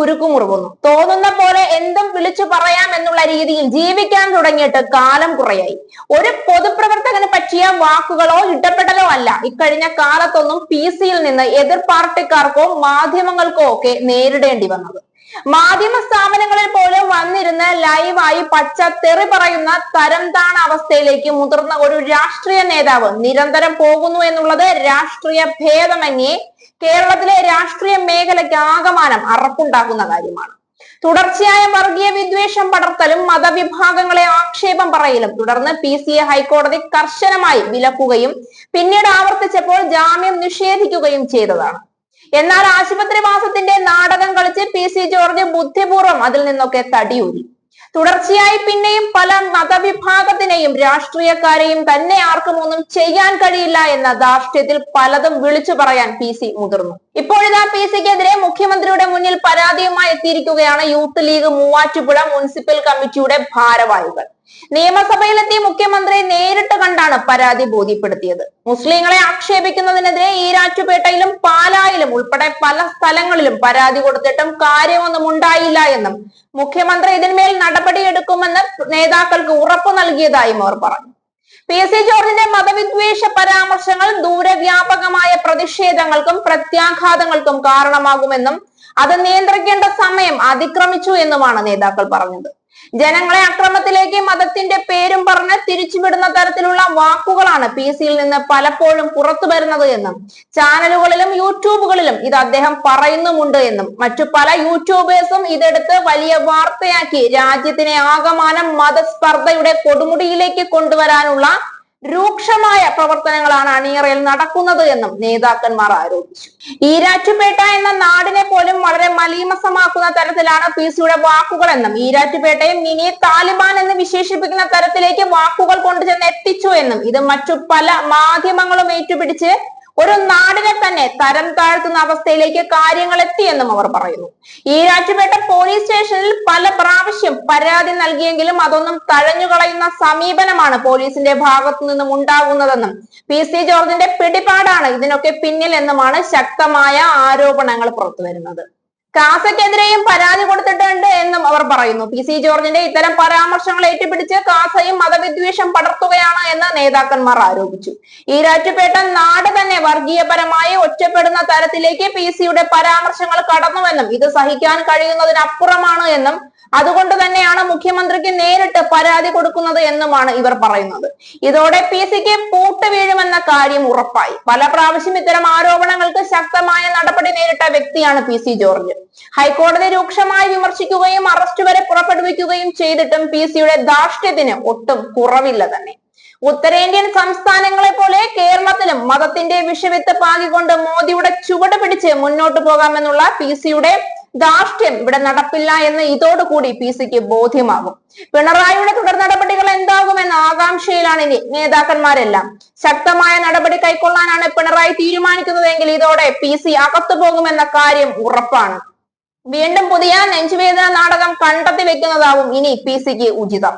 കുരുക്കുമുറുകുന്നു. തോന്നുന്ന പോലെ എന്തും വിളിച്ചു പറയാം എന്നുള്ള രീതിയിൽ ജീവിക്കാൻ തുടങ്ങിയിട്ട് കാലം കുറയായി. ഒരു പൊതുപ്രവർത്തകന് പറ്റിയ വാക്കുകളോ ഇടപെടലോ അല്ല. ഇക്കഴിഞ്ഞ കാലത്തൊന്നും പി സിയിൽ നിന്ന് എതിർ പാർട്ടിക്കാർക്കോ മാധ്യമങ്ങൾക്കോ ഒക്കെ നേരിടേണ്ടി വന്നത്. മാധ്യമ സ്ഥാപനങ്ങളിൽ പോലും വന്നിരുന്ന ലൈവായി പച്ച തെറി പറയുന്ന തരം താണ അവസ്ഥയിലേക്ക് മുതിർന്ന ഒരു രാഷ്ട്രീയ നേതാവ് നിരന്തരം പോകുന്നു എന്നുള്ളത് രാഷ്ട്രീയ ഭേദമന്യേ കേരളത്തിലെ രാഷ്ട്രീയ മേഖലയ്ക്ക് ആകമാനം അറപ്പുണ്ടാക്കുന്ന കാര്യമാണ്. തുടർച്ചയായ വർഗീയ വിദ്വേഷം പടർത്തലും മതവിഭാഗങ്ങളെ ആക്ഷേപം പറയലും തുടർന്ന് പി സി എ ഹൈക്കോടതി കർശനമായി വിലക്കുകയും പിന്നീട് ആവർത്തിച്ചപ്പോൾ ജാമ്യം നിഷേധിക്കുകയും ചെയ്തതാണ്. എന്നാൽ ആശുപത്രി വാസത്തിന്റെ നാടകം കളിച്ച് പി സി ജോർജ് ബുദ്ധിപൂർവം അതിൽ നിന്നൊക്കെ തടിയൂരി. തുടർച്ചയായി പിന്നെയും പല മതവിഭാഗത്തിനെയും രാഷ്ട്രീയക്കാരെയും തന്നെ ആർക്കും ഒന്നും ചെയ്യാൻ കഴിയില്ല എന്ന ധാർഷ്ട്യത്തിൽ പലതും വിളിച്ചു പറയാൻ പി സി മുതിർന്നു. ഇപ്പോഴിതാ പി സിക്കെതിരെ മുഖ്യമന്ത്രിയുടെ മുന്നിൽ പരാതിയുമായി എത്തിയിരിക്കുകയാണ് യൂത്ത് ലീഗ് മൂവാറ്റുപുഴ മുനിസിപ്പൽ കമ്മിറ്റിയുടെ ഭാരവാഹികൾ. നിയമസഭയിലെത്തിയ മുഖ്യമന്ത്രി നേരിട്ട് കണ്ടാണ് പരാതി ബോധ്യപ്പെടുത്തിയത്. മുസ്ലിങ്ങളെ ആക്ഷേപിക്കുന്നതിനെതിരെ ഈരാറ്റുപേട്ടയിലും പാലായിലും ഉൾപ്പെടെ പല സ്ഥലങ്ങളിലും പരാതി കൊടുത്തിട്ടും കാര്യമൊന്നും ഉണ്ടായില്ല എന്നും മുഖ്യമന്ത്രി ഇതിന്മേൽ നടപടിയെടുക്കുമെന്ന് നേതാക്കൾക്ക് ഉറപ്പു നൽകിയതായും അവർ പറഞ്ഞു. പി എസ് സി ജോർജിന്റെ മതവിദ്വേഷ പരാമർശങ്ങൾ ദൂരവ്യാപകമായ പ്രതിഷേധങ്ങൾക്കും പ്രത്യാഘാതങ്ങൾക്കും കാരണമാകുമെന്നും അത് നിയന്ത്രിക്കേണ്ട സമയം അതിക്രമിച്ചു എന്നുമാണ് നേതാക്കൾ പറഞ്ഞത്. ജനങ്ങളെ അക്രമത്തിലേക്ക് മതത്തിന്റെ പേരും പറഞ്ഞ് തിരിച്ചുവിടുന്ന തരത്തിലുള്ള വാക്കുകളാണ് പി സിയിൽ നിന്ന് പലപ്പോഴും പുറത്തു വരുന്നത് എന്നും ചാനലുകളിലും യൂട്യൂബുകളിലും ഇത് അദ്ദേഹം പറയുന്നുമുണ്ട് എന്നും മറ്റു പല യൂട്യൂബേഴ്സും ഇതെടുത്ത് വലിയ വാർത്തയാക്കി രാജ്യത്തിനെ ആകമാനം മതസ്പർദ്ധയുടെ കൊടുമുടിയിലേക്ക് കൊണ്ടുവരാനുള്ള രൂക്ഷമായ പ്രവർത്തനങ്ങളാണ് അണിയറയിൽ നടക്കുന്നത് എന്നും നേതാക്കന്മാർ ആരോപിച്ചു. ഈരാറ്റുപേട്ട എന്ന നാടിനെ പോലും വളരെ മലീമസമാക്കുന്ന തരത്തിലാണ് പി സിയുടെ വാക്കുകളെന്നും ഈരാറ്റുപേട്ടയെ മിനി താലിബാൻ എന്ന് വിശേഷിപ്പിക്കുന്ന തരത്തിലേക്ക് വാക്കുകൾ കൊണ്ടുചെന്ന് എത്തിച്ചു എന്നും ഇത് മറ്റു പല മാധ്യമങ്ങളും ഏറ്റുപിടിച്ച് ഒരു നാടിനെ തന്നെ തരം താഴ്ത്തുന്ന അവസ്ഥയിലേക്ക് കാര്യങ്ങൾ എത്തിയെന്നും അവർ പറയുന്നു. ഈരാറ്റുപേട്ട പോലീസ് സ്റ്റേഷനിൽ പല പ്രാവശ്യം പരാതി നൽകിയെങ്കിലും അതൊന്നും തഴഞ്ഞുകളയുന്ന സമീപനമാണ് പോലീസിന്റെ ഭാഗത്തു നിന്നും ഉണ്ടാകുന്നതെന്നും പി സി ജോർജിന്റെ പിടിപാടാണ് ഇതിനൊക്കെ പിന്നിൽ എന്നുമാണ് ശക്തമായ ആരോപണങ്ങൾ പുറത്തുവരുന്നത്. കാസയ്ക്കെതിരെയും പരാതി കൊടുത്തിട്ടുണ്ട് എന്നും അവർ പറയുന്നു. പി സി ജോർജിന്റെ ഇത്തരം പരാമർശങ്ങൾ ഏറ്റുപിടിച്ച് കാസയും മതവിദ്വേഷം പടർത്തുകയാണ് എന്ന് നേതാക്കന്മാർ ആരോപിച്ചു. ഈരാറ്റുപേട്ട നാട് തന്നെ വർഗീയപരമായി ഒറ്റപ്പെടുന്ന തരത്തിലേക്ക് പി സിയുടെ പരാമർശങ്ങൾ കടന്നുവെന്നും ഇത് സഹിക്കാൻ കഴിയുന്നതിനപ്പുറമാണ് എന്നും അതുകൊണ്ട് തന്നെയാണ് മുഖ്യമന്ത്രിക്ക് നേരിട്ട് പരാതി കൊടുക്കുന്നത് എന്നുമാണ് ഇവർ പറയുന്നത്. ഇതോടെ പി സിക്ക് പൂട്ട് വീഴുമെന്ന കാര്യം ഉറപ്പായി. പല പ്രാവശ്യം ഇത്തരം ആരോപണങ്ങൾക്ക് ശക്തമായ നടപടി നേരിട്ട വ്യക്തിയാണ് പി സി ജോർജ്. ഹൈക്കോടതി രൂക്ഷമായി വിമർശിക്കുകയും അറസ്റ്റ് വരെ പുറപ്പെടുവിക്കുകയും ചെയ്തിട്ടും പി സിയുടെ ധാർഷ്ട്യത്തിന് ഒട്ടും കുറവില്ല തന്നെ. ഉത്തരേന്ത്യൻ സംസ്ഥാനങ്ങളെ പോലെ കേരളത്തിലും മതത്തിന്റെ വിഷവിത്ത് പാകിക്കൊണ്ട് മോദിയുടെ ചുവട് പിടിച്ച് മുന്നോട്ട് പോകാമെന്നുള്ള പി സിയുടെ ധാർഷ്ട്യം ഇവിടെ നടപ്പില്ല എന്ന് ഇതോടുകൂടി പി സിക്ക് ബോധ്യമാകും. പിണറായിയുടെ തുടർ നടപടികൾ എന്താകുമെന്ന ആകാംക്ഷയിലാണ് ഇനി നേതാക്കന്മാരെല്ലാം. ശക്തമായ നടപടി കൈക്കൊള്ളാനാണ് പിണറായി തീരുമാനിക്കുന്നതെങ്കിൽ ഇതോടെ പി സി അകത്തു പോകുമെന്ന കാര്യം ഉറപ്പാണ്. വീണ്ടും പുതിയ നെഞ്ചുവേദന നാടകം കണ്ടെത്തി വെക്കുന്നതാവും ഇനി പി സിക്ക് ഉചിതം.